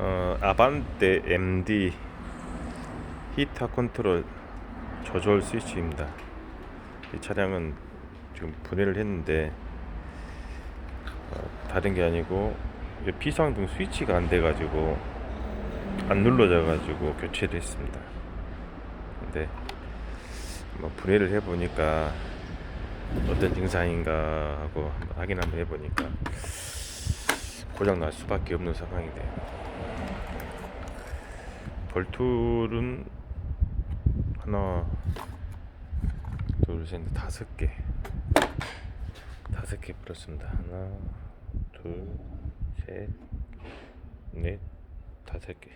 어, 아반떼 MD 히터 컨트롤 조절 스위치입니다. 이 차량은 지금 분해를 했는데 어, 다른 게 아니고 비상등 스위치가 안 돼가지고 안 눌러져가지고 교체를 했습니다. 근데 뭐 분해를 해보니까 어떤 증상인가 하고 확인 한번 해보니까 고장 날 수밖에 없는 상황이네요. 볼툴은 하나, 둘, 셋, 넷, 다섯 개, 다섯 개 풀었습니다. 하나, 둘, 셋, 넷, 다섯 개.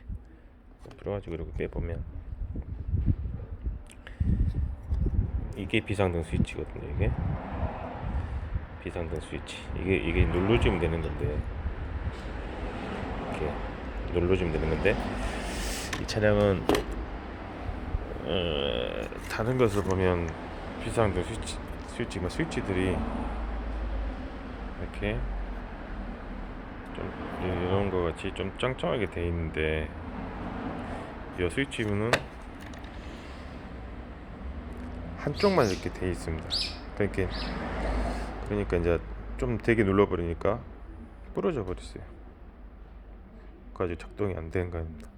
풀어가지고 이렇게 빼보면 이게 비상등 스위치거든요. 이게 비상등 스위치. 이게 이게 눌러주면 되는 건데 이렇게 눌러주면 되는 건데 이 차량은 어, 다른 것을 보면 비상등 스위치 스위치 뭐 스위치들이 이렇게 좀 이런 거 같이 좀 짱짱하게 돼 있는데 이 스위치는 한쪽만 이렇게 돼 있습니다. 그러니까 그러니까 이제 좀 되게 눌러 버리니까 부러져 버렸어요. 까지 작동이 안 되는 겁니다.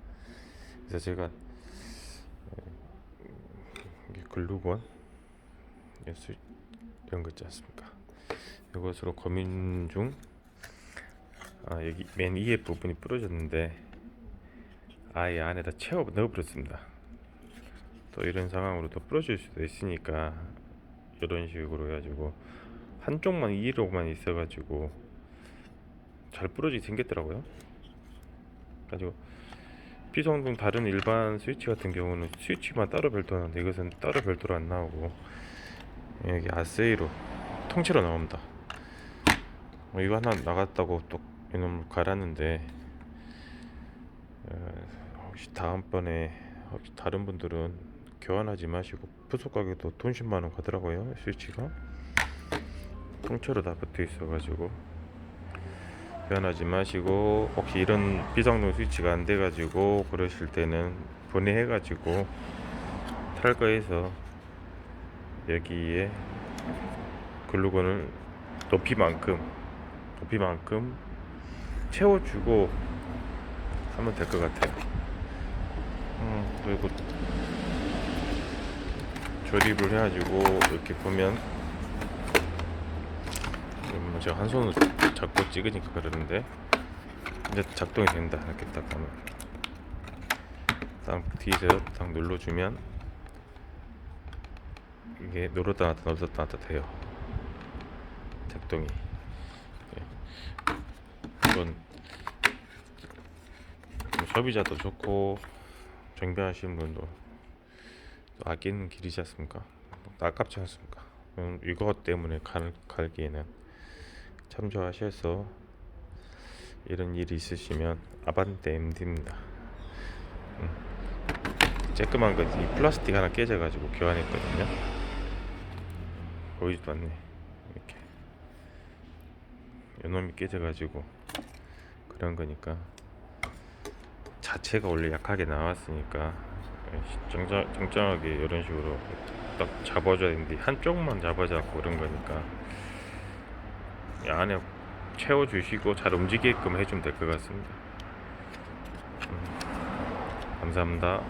그래서 제가 어, 이게 글루건 예수 이런 거 있지 않습니까? 이것으로 고민 중 아, 여기 맨 위에 부분이 부러졌는데 아예 안에다 채워 넣어버렸습니다. 또 이런 상황으로 또 부러질 수도 있으니까 이런 식으로 해가지고 한쪽만 위로만 있어가지고 잘 부러지게 생겼더라고요. 가지고 비성등 다른 일반 스위치 같은 경우는 스위치만 따로 별도 나오는데 이것은 따로 별도로 안 나오고 여기 아세이로 통째로 나옵니다. 뭐 이거 하나 나갔다고 또 이놈을 갈았는데 어, 혹시 다음번에 혹시 다른 분들은 교환하지 마시고 부속 가격도 돈 10만 원 가더라고요 스위치가 통째로 다 붙어 있어 가지고 교환하지 마시고 혹시 이런 비상등 스위치가 안 돼 가지고 그러실 때는 분해해 가지고 탈거해서 여기에 글루건을 높이만큼 높이만큼 채워주고 하면 될 것 같아요. 음, 그리고 조립을 해가지고 이렇게 보면 음, 제가 한 손으로 잡고 찍으니까 그러는데 이제 작동이 된다 이렇게 딱 하면 딱 뒤에서 딱 눌러주면 이게 눌렀다 놨다 눌렀다 놨다 돼요 작동이 예. 이건 뭐 소비자도 좋고 정비하시는 분도 또 아끼는 길이지 않습니까? 아깝지 않습니까? 음, 이거 때문에 갈, 갈기에는 참조하셔서 이런 일이 있으시면 아반떼 MD입니다. 음. 쬐끄만 거지 이 플라스틱 하나 깨져가지고 교환했거든요. 보이지도 않네. 이렇게 요놈이 깨져가지고 그런 거니까 자체가 원래 약하게 나왔으니까 정장, 정장하게 이런 식으로 딱 잡아줘야 되는데 한쪽만 잡아잡고 그런 거니까 이 안에 채워주시고 잘 움직이게끔 해주면 될 것 같습니다. 음, 감사합니다.